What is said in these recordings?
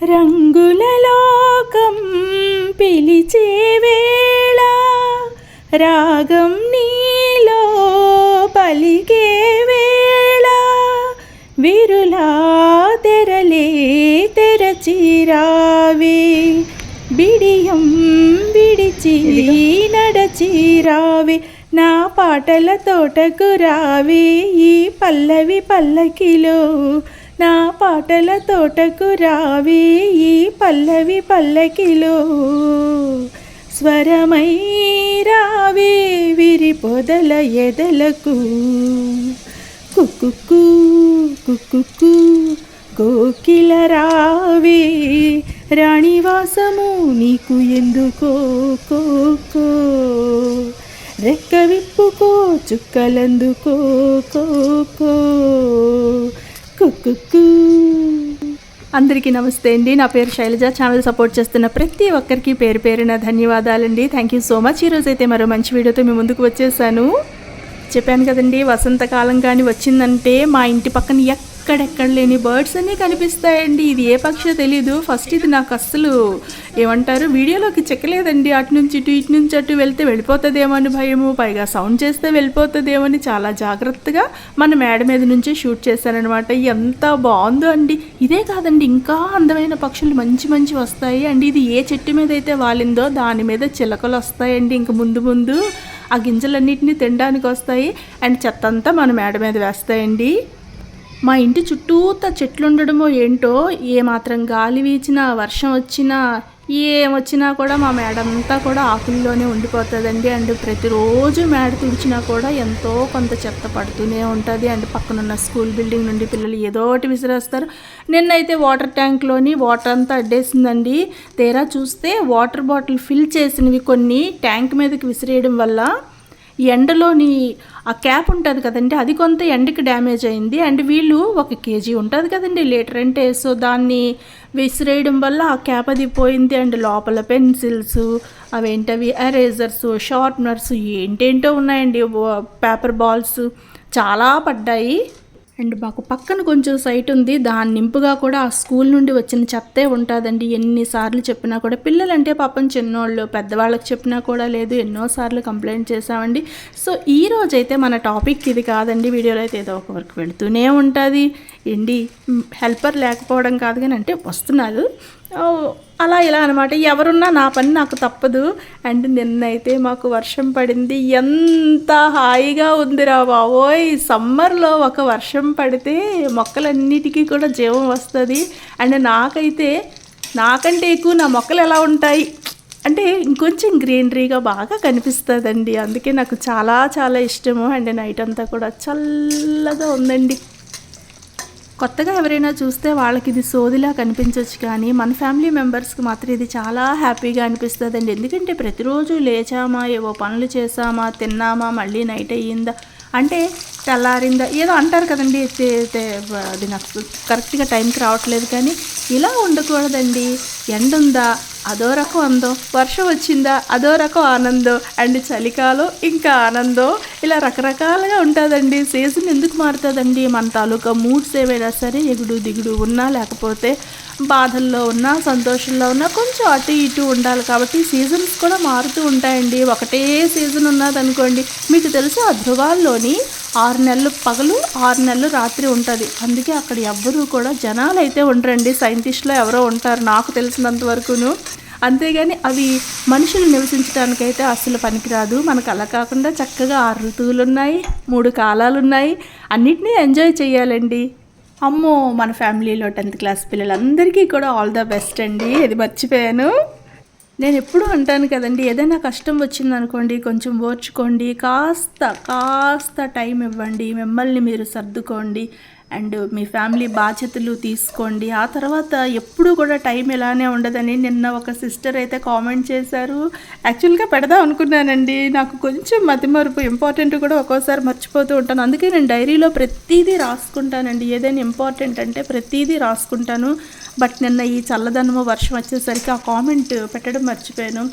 రంగుల లోకం పిలిచే వేళ రాగం నీలో పలికే వేళ విరులా తెరలే తెరచిరావే బిడియం విడిచి నడచిరావే నా పాటల తోటకు రావే ఈ పల్లవి పల్లకిలో నా పాటల తోటకు రావే ఈ పల్లవి పల్లకిలో. స్వరమై రావే విరి పొదల ఎదలకు. కుక్కు కుక్కు కోకిల రావే. రాణివాసము నీకు ఎందుకో కోకో రెక్క విప్పుకో చుక్కలందుకో కోకో కుక్కు అందరికీ నమస్తే అండి. నా పేరు శైలజ. ఛానల్ సపోర్ట్ చేస్తున్న ప్రతి ఒక్కరికి పేరు పేరున ధన్యవాదాలండి. థ్యాంక్ యూ సో మచ్ ఈరోజు అయితే మరో మంచి వీడియోతో మీ ముందుకు వచ్చేసాను. చెప్పాను కదండి వసంతకాలం కానీ వచ్చిందంటే మా ఇంటి పక్కన ఎక్కడెక్కడ లేని బర్డ్స్ అన్నీ కనిపిస్తాయండి. ఇది ఏ పక్షో తెలీదు. ఫస్ట్ ఇది నాకు అస్సలు ఏమంటారు? వీడియోలోకి చెక్కలేదండి. అటు నుంచి ఇటు ఇటు నుంచి అటు వెళ్తే వెళ్ళిపోతుందేమో అని భయము. పైగా సౌండ్ చేస్తే వెళ్ళిపోతుందేమో అని చాలా జాగ్రత్తగా మన మేడ మీద నుంచే షూట్ చేశానఅనమాట ఎంత బాగుందో అండి. ఇదే కాదండి ఇంకా అందమైన పక్షులు మంచి మంచి వస్తాయి అండి. ఇది ఏ చెట్టు మీద అయితే వాలిందో దాని మీద చిలకలు వస్తాయండి. ఇంక ముందు ముందు ఆ గింజలన్నిటిని తినడానికి వస్తాయి. అండ్ చెత్త అంతా మన మేడ మీద వేస్తాయండి. మా ఇంటి చుట్టూతా చెట్లుండడమో ఏంటో ఏ మాత్రం గాలి వీచినా వర్షం వచ్చినా ఏం వచ్చినా కూడా మా మేడ అంతా కూడా ఆకుల్లోనే ఉండిపోతుందండి. అండ్ ప్రతిరోజు మేడ తుడిచినా కూడా ఎంతో కొంత చెత్త పడుతూనే ఉంటుంది. అండ్ పక్కనున్న స్కూల్ బిల్డింగ్ నుండి పిల్లలు ఏదో ఒకటి విసిరేస్తారు. నిన్నైతే వాటర్ ట్యాంక్లోని వాటర్ అంతా అడ్డేసిందండి. తీరా చూస్తే వాటర్ బాటిల్ ఫిల్ చేసినవి కొన్ని ట్యాంక్ మీదకి విసిరేయడం వల్ల ఎండలోని ఆ క్యాప్ ఉంటుంది కదండి అది కొంత ఎండకి డ్యామేజ్ అయింది. అండ్ వీళ్ళు ఒక కేజీ ఉంటుంది కదండి లీటర్. అంటే సో దాన్ని విసిరేయడం వల్ల ఆ క్యాప్ అది పోయింది. అండ్ లోపల పెన్సిల్స్ అవేంటవి ఎరేజర్స్ షార్ప్నర్స్ ఏంటేంటో ఉన్నాయండి. పేపర్ బాల్స్ చాలా పడ్డాయి. అండ్ మాకు పక్కన కొంచెం సైట్ ఉంది. దాని నింపుగా కూడా ఆ స్కూల్ నుండి వచ్చిన చెత్తే ఉంటుందండి. ఎన్నిసార్లు చెప్పినా కూడా పిల్లలంటే పాపం చిన్నోళ్ళు పెద్దవాళ్ళకి చెప్పినా కూడా లేదు. ఎన్నోసార్లు కంప్లైంట్ చేసామండి సో ఈ రోజైతే మన టాపిక్ ఇది కాదండి. వీడియోలో అయితే ఏదో ఒక వర్క్ వెళుతూనే ఉంటుంది. ఏంటి? హెల్పర్ లేకపోవడం కాదు కానీ అంటే వస్తున్నారు. అలా ఇలా అనమాట ఎవరున్నా నా పని నాకు తప్పదు. అండ్ నిన్నైతే మాకు వర్షం పడింది. ఎంత హాయిగా ఉందిరా బావోయ్ సమ్మర్లో ఒక వర్షం పడితే మొక్కలన్నిటికీ కూడా జీవం వస్తుంది. అండ్ నాకైతే నాకంటే ఎక్కువ నా మొక్కలు ఎలా ఉంటాయి? అంటే ఇంకొంచెం గ్రీనరీగా బాగా కనిపిస్తుందండి. అందుకే నాకు చాలా చాలా ఇష్టము. అండ్ నైట్ అంతా కూడా చల్లగా ఉందండి. కొత్తగా ఎవరైనా చూస్తే వాళ్ళకి ఇది సోదిలా కనిపించవచ్చు కానీ మన ఫ్యామిలీ మెంబర్స్కి మాత్రం ఇది చాలా హ్యాపీగా అనిపిస్తుందండి. ఎందుకంటే ప్రతిరోజు లేచామా ఏవో పనులు చేసామా తిన్నామా మళ్ళీ నైట్ అయ్యిందా అంటే తెల్లారిందా? ఏదో అంటారు కదండి అది నాకు కరెక్ట్గా టైంకి రావట్లేదు కానీ ఇలా ఉండకూడదండి. ఎండ ఉందా అదో రకం అందం. వర్షం వచ్చిందా? అదో రకం ఆనందం. అండ్ చలికాలం ఇంకా ఆనందం. ఇలా రకరకాలుగా ఉంటుందండి. సీజన్ ఎందుకు మారుతుందండి? మన తాలూకా మూడ్స్ ఏమైనా సరే ఎగుడు దిగుడు ఉన్నా లేకపోతే బాధల్లో ఉన్నా సంతోషంలో ఉన్నా కొంచెం అటు ఇటు ఉండాలి కాబట్టి సీజన్స్ కూడా మారుతూ ఉంటాయండి. ఒకటే సీజన్ ఉన్నదనుకోండి. మీకు తెలుసు? ఆ ధృవాల్లోని ఆరు నెలలు పగలు ఆరు నెలలు రాత్రి ఉంటుంది. అందుకే అక్కడ ఎవ్వరూ కూడా జనాలు అయితే ఉండరండి. సైంటిస్ట్లో ఎవరో ఉంటారు. నాకు తెలిసినంత వరకును. అంతేగాని అవి మనుషులు నివసించడానికైతే అస్సలు పనికిరాదు. మనకు అలా కాకుండా చక్కగా ఆరు ఋతువులు ఉన్నాయి మూడు కాలాలు ఉన్నాయి అన్నిటినీ ఎంజాయ్ చేయాలండి. అమ్మో మన ఫ్యామిలీలో టెన్త్ క్లాస్ పిల్లలందరికీ కూడా ఆల్ ద బెస్ట్ అండి. ఇది మర్చిపోయాను. నేను ఎప్పుడూ అంటాను కదండి ఏదైనా కష్టం వచ్చిందనుకోండి కొంచెం ఓర్చుకోండి కాస్త కాస్త టైం ఇవ్వండి మిమ్మల్ని మీరు సర్దుకోండి. అండ్ మీ ఫ్యామిలీ బాధ్యతలు తీసుకోండి. ఆ తర్వాత ఎప్పుడూ కూడా టైం ఇలానే ఉండదని నిన్న ఒక సిస్టర్ అయితే కామెంట్ చేశారు. యాక్చువల్గా పెడదాం అనుకున్నానండి. నాకు కొంచెం మతిమరుపు ఇంపార్టెంట్ కూడా ఒక్కోసారి మర్చిపోతూ ఉంటాను. అందుకే నేను డైరీలో ప్రతిదీ రాసుకుంటానండి. ఏదైనా ఇంపార్టెంట్ అంటే ప్రతిదీ రాసుకుంటాను. బట్ నిన్న ఈ చల్లదనము వర్షం వచ్చేసరికి ఆ కామెంట్ పెట్టడం మర్చిపోయాను.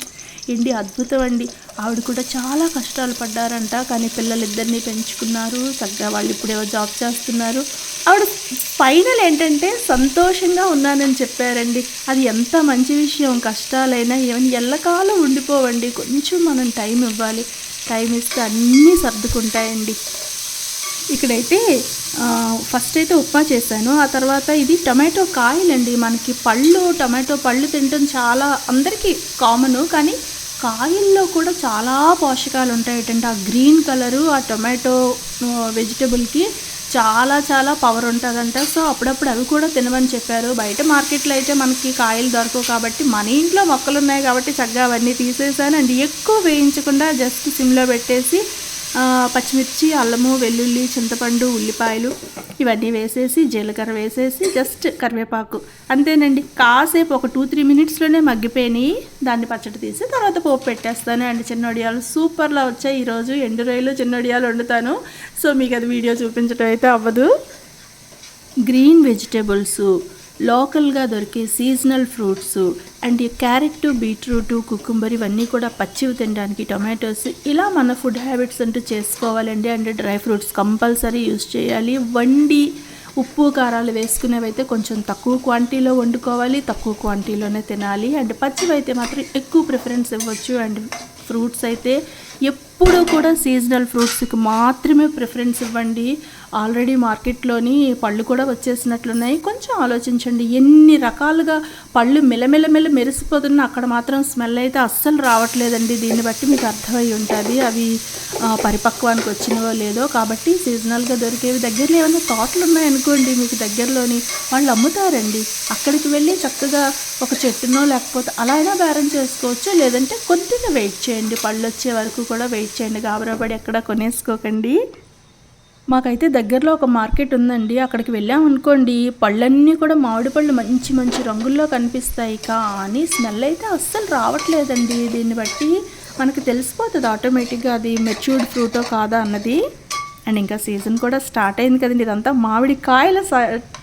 ఏంటి అద్భుతం అండి. ఆవిడ కూడా చాలా కష్టాలు పడ్డారంట. కానీ పిల్లలిద్దరినీ పెంచుకున్నారు. చక్కగా వాళ్ళు ఇప్పుడేవో జాబ్ చేస్తున్నారు. ఆవిడ ఫైనల్ ఏంటంటే సంతోషంగా ఉన్నానని చెప్పారండి. అది ఎంత మంచి విషయం. కష్టాలైనా ఏమైనా ఎల్లకాలం ఉండిపోవండి. కొంచెం మనం టైం ఇవ్వాలి. టైం ఇస్తే అన్నీ సర్దుకుంటాయండి. ఇక్కడైతే ఫస్ట్ అయితే ఉప్మా చేశాను. ఆ తర్వాత ఇది టమాటో కాయలండి. మనకి పళ్ళు టమాటో పళ్ళు తినడం చాలా అందరికీ కామను. కానీ కాయల్లో కూడా చాలా పోషకాలు ఉంటాయి. ఏంటంటే ఆ గ్రీన్ కలరు ఆ టొమాటో వెజిటబుల్కి చాలా చాలా పవర్ ఉంటుందంట. సో అప్పుడప్పుడు అవి కూడా తినమని చెప్పారు. బయట మార్కెట్లో అయితే మనకి కాయలు దొరకవు కాబట్టి మన ఇంట్లో మొక్కలు ఉన్నాయి కాబట్టి చక్కగా అవన్నీ తీసేసాను. అండ్ ఎక్కువ వేయించకుండా జస్ట్ సిమ్లో పెట్టేసి పచ్చిమిర్చి అల్లము వెల్లుల్లి చింతపండు ఉల్లిపాయలు ఇవన్నీ వేసేసి జీలకర్ర వేసేసి జస్ట్ కరివేపాకు. అంతేనండి. కాసేపు ఒక టూ త్రీ మినిట్స్లోనే మగ్గిపోయినాయి. దాన్ని పచ్చడి తీసి తర్వాత పోపు పెట్టేస్తాను. అండ్ చిన్న వడియాలు సూపర్లా వచ్చాయి. ఈరోజు ఎండు రొయ్యలు చిన్న వడియాలు వండుతాను. సో మీకు అది వీడియో చూపించడం అయితే అవ్వదు. Green vegetables. లోకల్గా దొరికే seasonal fruits and carrot beetroot cucumber ఇవన్నీ కూడా పచ్చివి తినడానికి టొమాటోస్ ఇలా మన ఫుడ్ హ్యాబిట్స్ అంటూ చేసుకోవాలండి. And dry fruits compulsory use చేయాలి. వండి ఉప్పు కారాలు వేసుకునేవైతే కొంచెం తక్కువ క్వాంటిటీలో వండుకోవాలి తక్కువ క్వాంటిటీలోనే తినాలి. అండ్ పచ్చివైతే మాత్రం ఎక్కువ ప్రిఫరెన్స్ ఇవ్వచ్చు. అండ్ ఫ్రూట్స్ అయితే ఎప్పుడూ కూడా సీజనల్ ఫ్రూట్స్కి మాత్రమే ప్రిఫరెన్స్ ఇవ్వండి. ఆల్రెడీ మార్కెట్లోని పళ్ళు కూడా వచ్చేసినట్లున్నాయి. కొంచెం ఆలోచించండి. ఎన్ని రకాలుగా పళ్ళు మెలమెలమెల మెరిసిపోతున్నా అక్కడ మాత్రం స్మెల్ అయితే అస్సలు రావట్లేదండి. దీన్ని బట్టి మీకు అర్థమై ఉంటుంది. అవి పరిపక్వానికి వచ్చినవో లేదో. కాబట్టి సీజనల్గా దొరికేవి దగ్గరలో ఏమైనా తోటలు ఉన్నాయనుకోండి మీకు దగ్గరలోని వాళ్ళు అమ్ముతారండి. అక్కడికి వెళ్ళి చక్కగా ఒక చెట్టునో లేకపోతే అలా అయినా బేరం చేసుకోవచ్చు లేదంటే కొద్దిగా వెయిట్ చేయండి. పళ్ళు వచ్చే వరకు కూడా వెయిట్ చేయండి. గాబరాపడి ఎక్కడ కొనేసుకోకండి. మాకైతే దగ్గరలో ఒక మార్కెట్ ఉందండి. అక్కడికి వెళ్ళామనుకోండి పళ్ళన్నీ కూడా మామిడి పళ్ళు మంచి మంచి రంగుల్లో కనిపిస్తాయి. కానీ స్మెల్ అయితే అస్సలు రావట్లేదండి. దీన్ని బట్టి మనకి తెలిసిపోతుంది ఆటోమేటిక్గా అది మెచ్యూర్డ్ ఫ్రూటో కాదా అన్నది. అండ్ ఇంకా సీజన్ కూడా స్టార్ట్ అయింది కదండి ఇదంతా. మామిడికాయల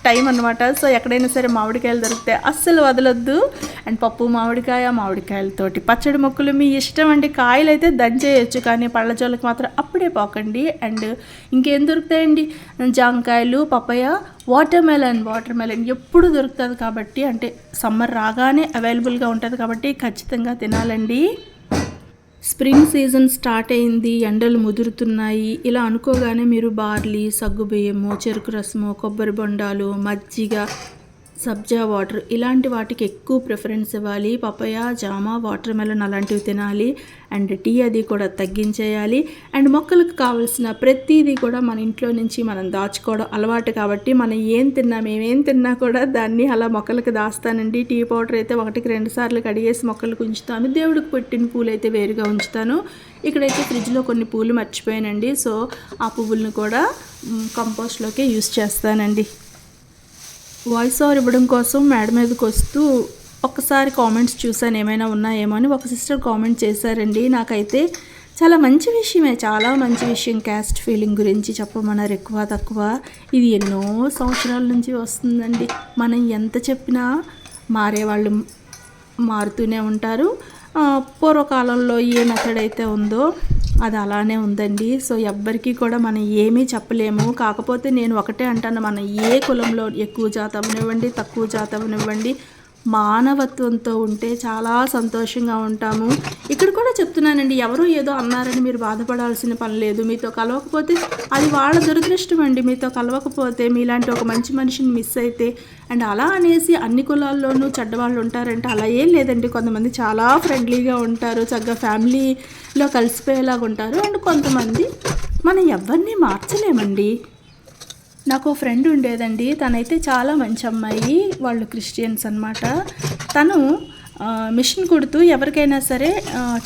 టైం అనమాట సో ఎక్కడైనా సరే మామిడికాయలు దొరికితే అస్సలు వదలొద్దు. అండ్ పప్పు మామిడికాయ మామిడికాయలతోటి పచ్చడి మొక్కలు మీ ఇష్టం అండి. కాయలు అయితే దంచేయచ్చు కానీ పళ్ళ జోలికి మాత్రం అప్పుడే పోకండి. అండ్ ఇంకేం దొరుకుతాయండి? జాంకాయలు papaya watermelon watermelon ఎప్పుడు దొరుకుతుంది కాబట్టి అంటే సమ్మర్ రాగానే అవైలబుల్గా ఉంటుంది కాబట్టి ఖచ్చితంగా తినాలండి. స్ప్రింగ్ సీజన్ స్టార్ట్ అయింది ఎండలు ముదురుతున్నాయి. ఇలా అనుకోగానే మీరు బార్లీ సగ్గుబియ్యము చెరుకు రసము కొబ్బరి బొండాలు మజ్జిగ సబ్జా వాటర్. ఇలాంటి వాటికి ఎక్కువ ప్రిఫరెన్స్ ఇవ్వాలి. పపయ జామ వాటర్ మెలన్ అలాంటివి తినాలి. అండ్ టీ అది కూడా తగ్గించేయాలి. అండ్ మొక్కలకు కావాల్సిన ప్రతిదీ కూడా మన ఇంట్లో నుంచి మనం దాచుకోవడం అలవాటు కాబట్టి మనం ఏం తిన్నా మేమేం తిన్నా కూడా దాన్ని అలా మొక్కలకు దాస్తానండి. టీ పౌడర్ అయితే ఒకటికి రెండు సార్లు కడిగేసి మొక్కలకు ఉంచుతాను. దేవుడికి పెట్టిన పూలు అయితే వేరుగా ఉంచుతాను. ఇక్కడైతే ఫ్రిడ్జ్లో కొన్ని పూలు మర్చిపోయానండి. సో ఆ పువ్వులను కూడా కంపోస్ట్లోకే యూస్ చేస్తానండి. వాయిస్ ఓవర్ ఇవ్వడం కోసం మేడ మీదకి వస్తూ ఒక్కసారి కామెంట్స్ చూసాను ఏమైనా ఉన్నాయేమో అని. ఒక సిస్టర్ కామెంట్ చేశారండి నాకైతే చాలా మంచి విషయమే చాలా మంచి విషయం క్యాస్ట్ ఫీలింగ్ గురించి చెప్పమన్నారు ఎక్కువ తక్కువ. ఇది ఎన్నో సంవత్సరాల నుంచి వస్తుందండి. మనం ఎంత చెప్పినా మారేవాళ్ళు మారుతూనే ఉంటారు. పూర్వకాలంలో ఏ మెథడ్ అయితే ఉందో అది అలానే ఉందండి. సో ఎవ్వరికీ కూడా మనం ఏమీ చెప్పలేము. కాకపోతే నేను ఒకటే అంటాను మనం ఏ కులంలో ఎక్కువ జాతి తక్కువ జాతి ఇవ్వండి మానవత్వంతో ఉంటే చాలా సంతోషంగా ఉంటాము. ఇక్కడ కూడా చెప్తున్నానండి ఎవరో ఏదో అన్నారని మీరు బాధపడాల్సిన పని లేదు. మీతో కలవకపోతే అది వాళ్ళ దురదృష్టం అండి. మీతో కలవకపోతే మీలాంటి ఒక మంచి మనిషిని మిస్ అయితే అండ్ అలా అనేసి అన్ని కులాల్లోనూ చెడ్డవాళ్ళు ఉంటారంటే అలా ఏం లేదండి. కొంతమంది చాలా ఫ్రెండ్లీగా ఉంటారు చక్కగా ఫ్యామిలీలో కలిసిపోయేలాగా ఉంటారు. అండ్ కొంతమంది మనం ఎవరిని మార్చలేమండి. నాకు ఓ ఫ్రెండ్ ఉండేదండి. తనైతే చాలా మంచి అమ్మాయి. వాళ్ళు క్రిస్టియన్స్ అనమాట తను మిషన్ కుడుతూ ఎవరికైనా సరే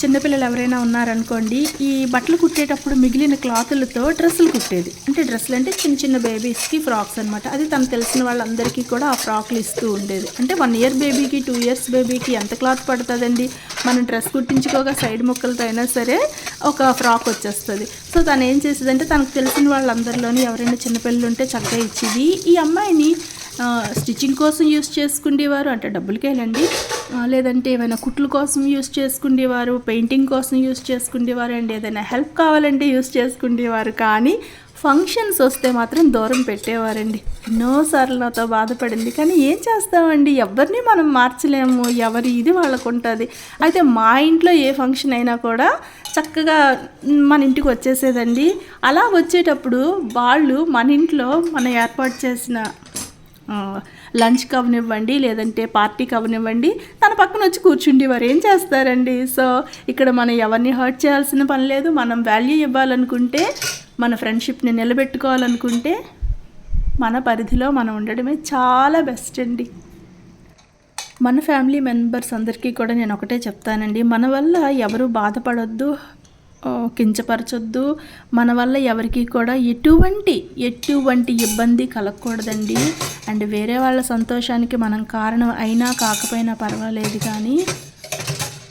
చిన్నపిల్లలు ఎవరైనా ఉన్నారనుకోండి ఈ బట్టలు కుట్టేటప్పుడు మిగిలిన క్లాతులతో డ్రెస్సులు కుట్టేది. అంటే డ్రెస్సులు అంటే చిన్న చిన్న బేబీస్కి ఫ్రాక్స్ అనమాట అది తను తెలిసిన వాళ్ళందరికీ కూడా ఆ ఫ్రాక్లు ఇస్తూ ఉండేది. అంటే వన్ ఇయర్ బేబీకి టూ ఇయర్స్ బేబీకి ఎంత క్లాత్ పడుతుందండి? మనం డ్రెస్ కుట్టించుకోగా సైడ్ ముక్కలతో అయినా సరే ఒక ఫ్రాక్ వచ్చేస్తుంది. సో తను ఏం చేసేదంటే తనకు తెలిసిన వాళ్ళందరిలోని ఎవరైనా చిన్నపిల్లలు ఉంటే చక్కగా ఇచ్చేది. ఈ అమ్మాయిని స్టిచ్చింగ్ కోసం యూస్ చేసుకునేవారు అంటే డబ్బులకి లేదంటే ఏమైనా కుట్ల కోసం యూస్ చేసుకునేవారు పెయింటింగ్ కోసం యూస్ చేసుకునేవారు అండ్ ఏదైనా హెల్ప్ కావాలంటే యూస్ చేసుకునేవారు కానీ ఫంక్షన్స్ వస్తే మాత్రం దూరం పెట్టేవారండి. ఎన్నోసార్లు నాతో బాధపడింది. కానీ ఏం చేస్తామండి? ఎవరిని మనం మార్చలేము. ఎవరి ఇది వాళ్ళకు ఉంటుంది అయితే మా ఇంట్లో ఏ ఫంక్షన్ అయినా కూడా చక్కగా మన ఇంటికి వచ్చేసేదండి. అలా వచ్చేటప్పుడు వాళ్ళు మన ఇంట్లో మనం ఏర్పాటు చేసిన లంచ్కి అవనివ్వండి లేదంటే పార్టీకి అవనివ్వండి తన పక్కన వచ్చి కూర్చుండి వారు ఏం చేస్తారండి? సో ఇక్కడ మనం ఎవరిని హర్ట్ చేయాల్సిన పని లేదు. మనం వాల్యూ ఇవ్వాలనుకుంటే మన ఫ్రెండ్షిప్ని నిలబెట్టుకోవాలనుకుంటే మన పరిధిలో మనం ఉండడమే చాలా బెస్ట్ అండి. మన ఫ్యామిలీ మెంబర్స్ అందరికీ కూడా నేను ఒకటే చెప్తానండి. మన వల్ల ఎవరు బాధపడొద్దు. కించపరచొద్దు. మన వల్ల ఎవరికి కూడా ఎటువంటి ఎటువంటి ఇబ్బంది కలగకూడదండి. అండ్ వేరే వాళ్ళ సంతోషానికి మనం కారణం అయినా కాకపోయినా పర్వాలేదు కానీ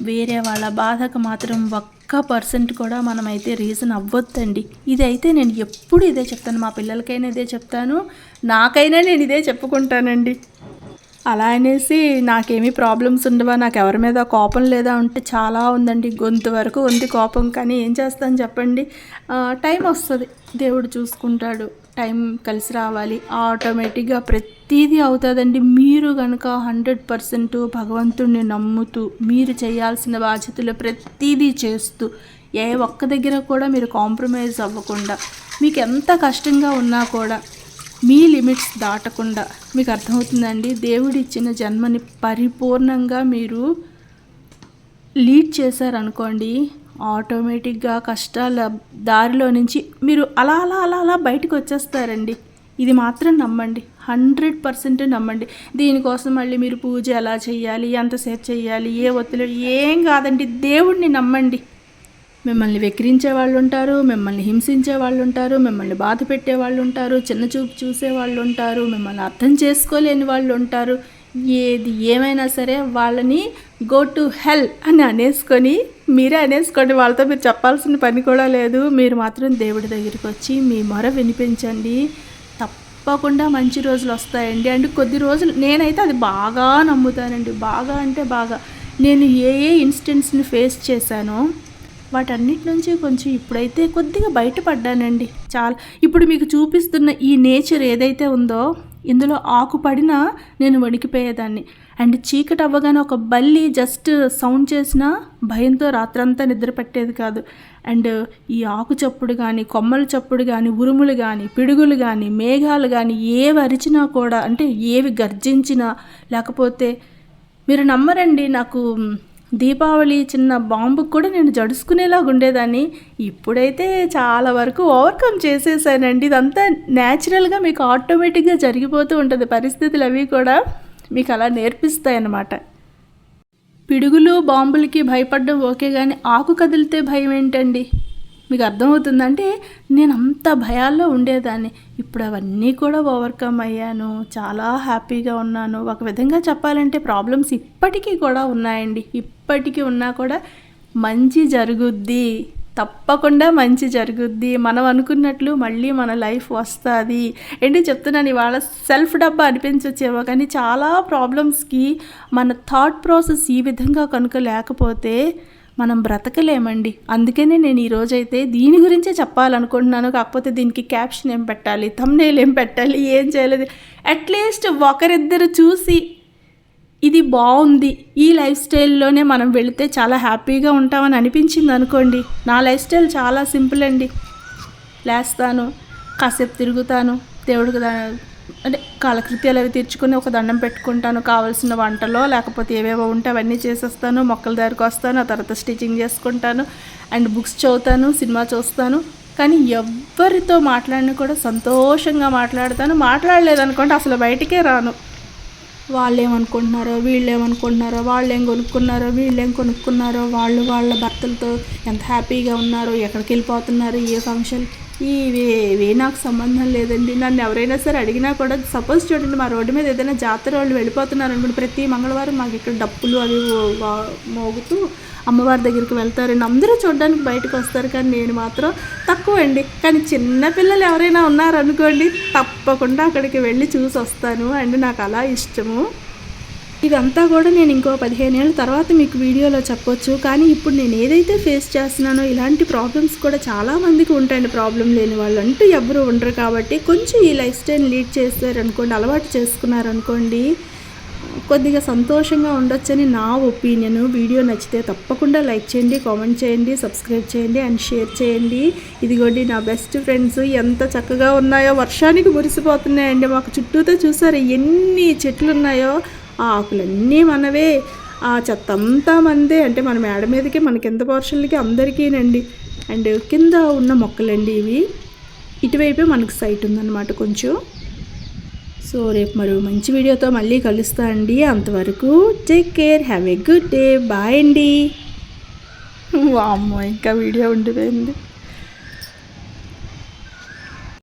వేరే వాళ్ళ బాధకు మాత్రం ఒక్క పర్సెంట్ కూడా మనమైతే రీజన్ అవ్వొద్దండి. ఇదైతే నేను ఎప్పుడు ఇదే చెప్తాను. మా పిల్లలకైనా ఇదే చెప్తాను. నాకైనా నేను ఇదే చెప్పుకుంటానండి. అలా అనేసి నాకేమీ ప్రాబ్లమ్స్ ఉండవా? నాకు ఎవరి మీద కోపం లేదా? ఉంటే చాలా ఉందండి గొంతు వరకు ఉంది కోపం. కానీ ఏం చేస్తాను చెప్పండి? టైం వస్తుంది. దేవుడు చూసుకుంటాడు. టైం కలిసి రావాలి. ఆటోమేటిక్గా ప్రతిదీ అవుతుందండి. మీరు కనుక హండ్రెడ్ పర్సెంట్ భగవంతుడిని నమ్ముతూ మీరు చేయాల్సిన బాధ్యతలు ప్రతిదీ చేస్తూ ఏ ఒక్క దగ్గర కూడా మీరు కాంప్రమైజ్ అవ్వకుండా మీకు ఎంత కష్టంగా ఉన్నా కూడా మీ లిమిట్స్ దాటకుండా మీకు అర్థమవుతుందండి. దేవుడు ఇచ్చిన జన్మని పరిపూర్ణంగా మీరు లీడ్ చేశారనుకోండి ఆటోమేటిక్గా కష్టాల దారిలో నుంచి మీరు అలా అలా అలా అలా బయటకు వచ్చేస్తారండి. ఇది మాత్రం నమ్మండి. హండ్రెడ్ పర్సెంట్ నమ్మండి. దీనికోసం మళ్ళీ మీరు పూజ ఎలా చేయాలి ఎంతసేపు చేయాలి ఏ ఒత్తిడి ఏం కాదండి. దేవుడిని నమ్మండి. మిమ్మల్ని వెక్కిరించే వాళ్ళు ఉంటారు మిమ్మల్ని హింసించే వాళ్ళు ఉంటారు మిమ్మల్ని బాధ పెట్టే వాళ్ళు ఉంటారు చిన్న చూపు చూసే వాళ్ళు ఉంటారు మిమ్మల్ని అర్థం చేసుకోలేని వాళ్ళు ఉంటారు ఏది ఏమైనా సరే వాళ్ళని గో టు హెల్ అని అనేసుకొని మీరే అనేసుకోండి. వాళ్ళతో మీరు చెప్పాల్సిన పని కూడా లేదు. మీరు మాత్రం దేవుడి దగ్గరికి వచ్చి మీ మొర వినిపించండి. తప్పకుండా మంచి రోజులు వస్తాయండి. అండ్ కొద్ది రోజులు నేనైతే అది బాగా నమ్ముతానండి. బాగా అంటే బాగా. నేను ఏ ఏ ఇన్సిడెంట్స్ని ఫేస్ చేశానో వాటన్నిటి నుంచి కొంచెం ఇప్పుడైతే కొద్దిగా బయటపడ్డానండి. చాలా ఇప్పుడు మీకు చూపిస్తున్న ఈ నేచర్ ఏదైతే ఉందో ఇందులో ఆకు పడినా నేను వణికిపోయేదాన్ని. అండ్ చీకటి అవ్వగానే ఒక బల్లి జస్ట్ సౌండ్ చేసినా భయంతో రాత్రంతా నిద్ర పట్టేది కాదు. అండ్ ఈ ఆకు చప్పుడు కానీ కొమ్మల చప్పుడు కానీ ఉరుములు కానీ పిడుగులు కానీ మేఘాలు కానీ ఏవి అరిచినా కూడా అంటే ఏవి గర్జించినా లేకపోతే మీరు నమ్మరండి నాకు దీపావళి చిన్న బాంబుకు కూడా నేను జడుసుకునేలాగా ఉండేదాన్ని. ఇప్పుడైతే చాలా వరకు ఓవర్కమ్ చేసేసానండి. ఇదంతా న్యాచురల్గా మీకు ఆటోమేటిక్గా జరిగిపోతూ ఉంటుంది. పరిస్థితులు అవి కూడా మీకు అలా నేర్పిస్తాయి అన్నమాట పిడుగులు బాంబులకి భయపడడం ఓకే కానీ ఆకు కదిలితే భయం ఏంటండి మీకు అర్థమవుతుందంటే నేను అంత భయాల్లో ఉండేదాన్ని. ఇప్పుడు అవన్నీ కూడా ఓవర్కమ్ అయ్యాను. చాలా హ్యాపీగా ఉన్నాను. ఒక విధంగా చెప్పాలంటే ప్రాబ్లమ్స్ ఇప్పటికీ కూడా ఉన్నాయండి. ఇప్పటికీ ఉన్నా కూడా మంచి జరుగుద్ది. తప్పకుండా మంచి జరుగుద్ది. మనం అనుకున్నట్లు మళ్ళీ మన లైఫ్ వస్తుంది. ఏంటి చెప్తున్నాను ఇవాళ సెల్ఫ్ డబ్బా అనిపించచ్చేమో కానీ చాలా ప్రాబ్లమ్స్కి మన థాట్ ప్రాసెస్ ఈ విధంగా కనుక లేకపోతే మనం బ్రతకలేమండి. అందుకనే నేను ఈరోజైతే దీని గురించే చెప్పాలనుకుంటున్నాను. కాకపోతే దీనికి క్యాప్షన్ ఏం పెట్టాలి? thumbnail ఏం పెట్టాలి? ఏం చేయలేదు అట్లీస్ట్ ఒకరిద్దరు చూసి ఇది బాగుంది. ఈ లైఫ్ స్టైల్లోనే మనం వెళితే చాలా హ్యాపీగా ఉంటామని అనిపించింది అనుకోండి. నా లైఫ్ స్టైల్ చాలా సింపుల్ అండి. లేస్తాను కాసేపు తిరుగుతాను దేవుడికి అంటే కాలకృత్యాలు అవి తీర్చుకొని ఒక దండం పెట్టుకుంటాను కావాల్సిన వంటలో లేకపోతే ఏవేవో ఉంటే అవన్నీ చేసేస్తాను మొక్కల దగ్గరికి వస్తాను ఆ తర్వాత స్టిచ్చింగ్ చేసుకుంటాను అండ్ బుక్స్ చదువుతాను సినిమా చూస్తాను. కానీ ఎవరితో మాట్లాడిన కూడా సంతోషంగా మాట్లాడతాను. మాట్లాడలేదనుకోండి అసలు బయటికే రాను. వాళ్ళు ఏమనుకుంటున్నారో వీళ్ళు ఏమనుకుంటున్నారో వాళ్ళు ఏం కొనుక్కున్నారో వీళ్ళు ఏం కొనుక్కున్నారో వాళ్ళు వాళ్ళ భర్తలతో ఎంత హ్యాపీగా ఉన్నారో ఎక్కడికి వెళ్ళిపోతున్నారు ఏ ఫంక్షన్ ఇవి ఇవి నాకు సంబంధం లేదండి. నన్ను ఎవరైనా సరే అడిగినా కూడా సపోజ్ చూడండి మా రోడ్డు మీద ఏదైనా జాతర వాళ్ళు వెళ్ళిపోతున్నారు అనుకోండి ప్రతి మంగళవారం మాకు ఇక్కడ డప్పులు అవి మోగుతూ అమ్మవారి దగ్గరికి వెళ్తారండి అందరూ చూడడానికి బయటకు వస్తారు కానీ నేను మాత్రం తక్కువ అండి. కానీ చిన్న పిల్లలు ఎవరైనా ఉన్నారనుకోండి తప్పకుండా అక్కడికి వెళ్ళి చూసి వస్తాను అండ్ నాకు అలా ఇష్టము. ఇదంతా కూడా నేను ఇంకో పదిహేను ఏళ్ళ తర్వాత మీకు వీడియోలో చెప్పొచ్చు. కానీ ఇప్పుడు నేను ఏదైతే ఫేస్ చేస్తున్నానో ఇలాంటి ప్రాబ్లమ్స్ కూడా చాలా మందికి ఉంటాయండి. ప్రాబ్లం లేని వాళ్ళు అంటూ ఎవరు ఉండరు కాబట్టి కొంచెం ఈ లైఫ్ స్టైల్ లీడ్ చేస్తారనుకోండి అలవాటు చేసుకున్నారనుకోండి కొద్దిగా సంతోషంగా ఉండొచ్చని నా ఒపీనియన్. వీడియో నచ్చితే తప్పకుండా లైక్ చేయండి కామెంట్ చేయండి సబ్స్క్రైబ్ చేయండి అండ్ షేర్ చేయండి. ఇదిగోండి నా బెస్ట్ ఫ్రెండ్స్. ఎంత చక్కగా ఉన్నాయో వర్షానికి మురిసిపోతున్నాయండి. మాకు చుట్టూతో చూసారు ఎన్ని చెట్లు ఉన్నాయో ఆ ఆకులన్నీ మనవే. ఆ చెత్త అంతా మందే. అంటే మన మేడ మీదకి మన కింద పోర్షన్లకి అందరికీనండి. అండ్ కింద ఉన్న మొక్కలండి ఇవి. ఇటువైపే మనకు సైట్ ఉందన్నమాట కొంచెం. సో రేపు మరో మంచి వీడియోతో మళ్ళీ కలుస్తా అండి. అంతవరకు take care have a good day. Bye అండి. వామ్మో ఇంకా వీడియో ఉండిపోయింది.